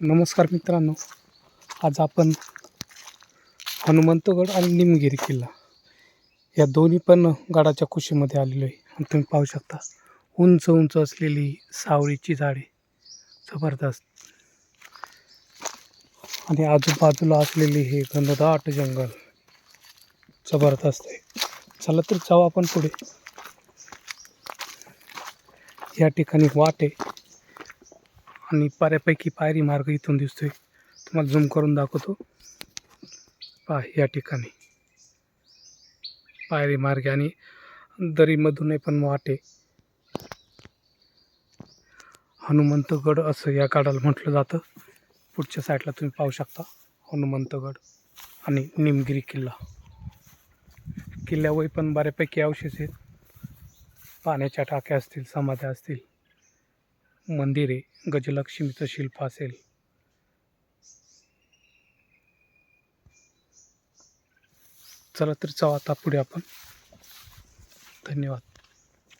नमस्कार मित्रांनो. आज आपण हनुमंतगड आणि निमगिरी किल्ला या दोन्ही पण गडाच्या कुशीमध्ये आलेलो आहे. आणि तुम्ही पाहू शकता उंच उंच असलेली सावळीची झाडे जबरदस्त. आणि आजूबाजूला असलेले हे घनदाट जंगल जबरदस्त आहे. चला तर जाऊ आपण पुढे. या ठिकाणी वाट आहे. आणि बऱ्यापैकी पायरी मार्ग इथून दिसतोय. तुम्हाला झूम करून दाखवतो. पहा या ठिकाणी. पायरी मार्ग आणि दरीमधूनही पण वाटे. हनुमंतगड असं या गडाला म्हटलं जातं. पुढच्या साईडला तुम्ही पाहू शकता हनुमंतगड आणि निमगिरी किल्ला. किल्ल्यावर पण बऱ्यापैकी अवशेष आहेत. पाण्याच्या टाक्या असतील समाध्या असतील. मंदिरे गजलक्ष्मीचं शिल्प असेल. चला तर जाऊ आता पुढे आपण. धन्यवाद.